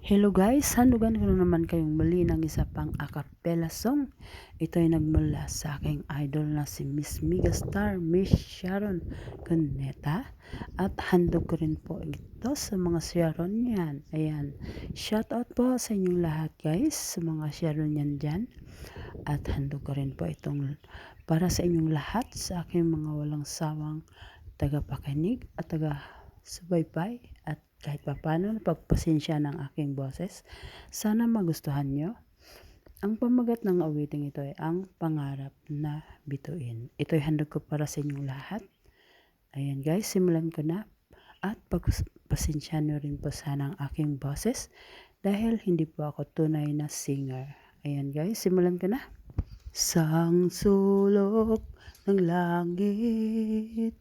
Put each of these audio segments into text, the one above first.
Hello guys, handugan ko na naman kayong muli ng isa pang acapella song. Ito ay nagmula sa aking idol na si Miss Megastar, Miss Sharon Cuneta. At handog ko rin po ito sa mga Sharon yan. Ayan, shout out po sa inyong lahat guys, sa mga Sharon yan dyan. At handog ko rin po itong para sa inyong lahat, sa aking mga walang sawang tagapakinig at taga subaybay at kahit papano napagpasensya ng aking boses. Sana magustuhan nyo. Ang pamagat ng awiting ito ay ang pangarap na bituin. Ito ay handog ko para sa inyong lahat. Ayan guys, simulan ko na. At pagpasensya nyo rin po sana ang aking boses dahil hindi po ako tunay na singer. Ayan guys, simulan ko na. Sang sulok ng langit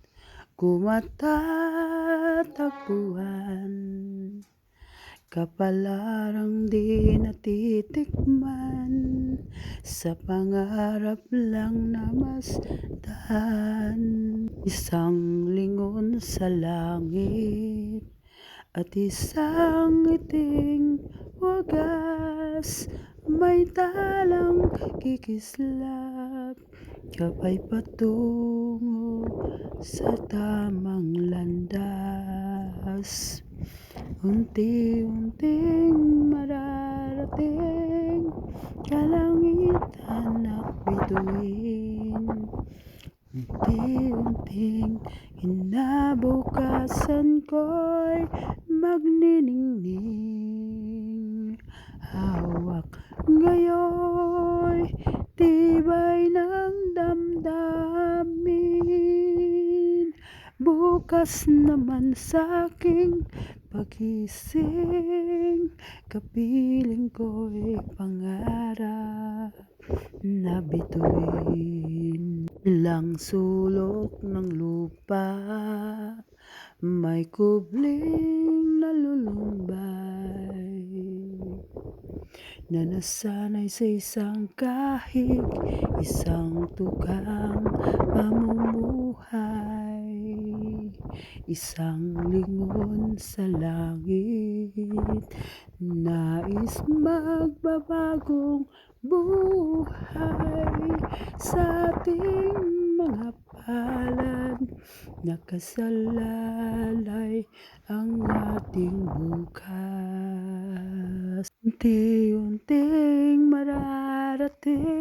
kumatatagpuan Kapalarang di natitikman. Sa pangarap lang namasdan Isang lingon sa langit. At isang iting wagas. May talang kikislap Kapay patungo sa tamang landas. Unti-unting mararating Kalangitan at bituin. Unti-unting kinabukasan ko'y magniningning. Hawak ngayon Bukas naman sa aking pagising. Kapiling ko'y pangarap na bituin Ilang sulok ng lupa. May kubling nalulumbay na nasanay sa isang kahig, isang tukang pamumuhay, isang lingon sa langit, nais magbabagong buhay sa ating mga palad, nakasalalay ang ating bukas. Unti-unting mararating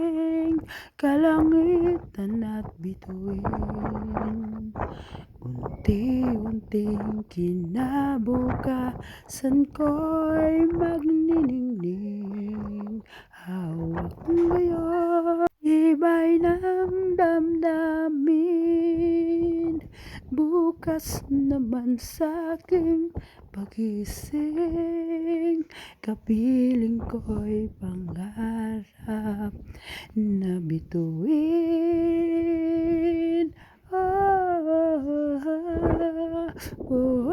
kalangitan at bituin Unti-unting kinabukasan ko'y magniningning. Hawak ngayon ibay ng damdamin Bukas naman sa aking pagising Kapiling ko'y pangarap na bituin oh,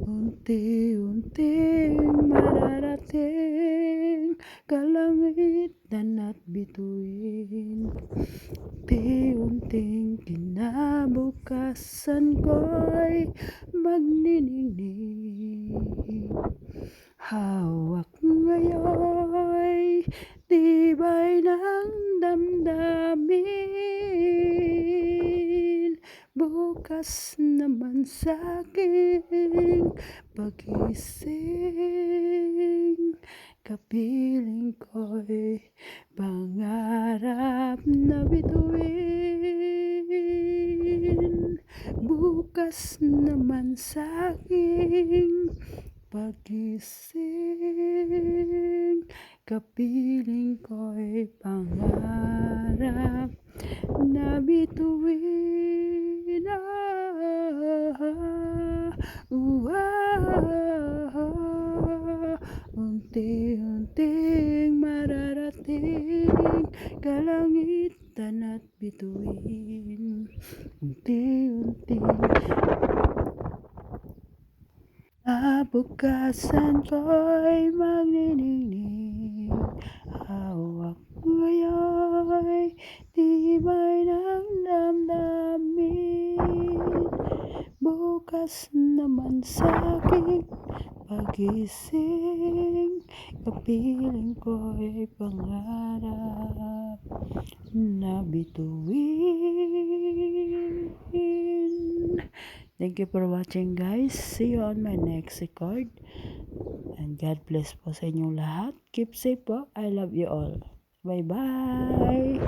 Unti-unting mararating kalangitan at bituin. Unti-unting kinabukasan ko'y magniningning. Hawak ngayon tibay ng damdamin Bukas naman sa aking pagising Kapiling ko'y pangarap na bituin. Bukas naman sa aking pagising Kapiling ko'y pangarap na bituin ah, uh, Unti-unting mararating kalangitan at bituin. Unti-unting. Nabukasan ko'y magniningning Na naman sa'king pagising Kapiling ko'y pangarap na bituin Thank you for watching guys. See you on my next record. And God bless po sa inyong lahat. Keep safe po. I love you all. Bye-bye.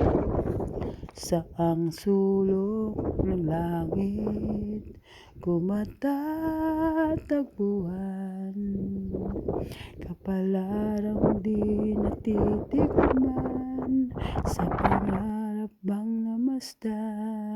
Sa ang sulok ng langit kumatatagpuan. Kapalarang di natitikman Sa pangarap bang namasdan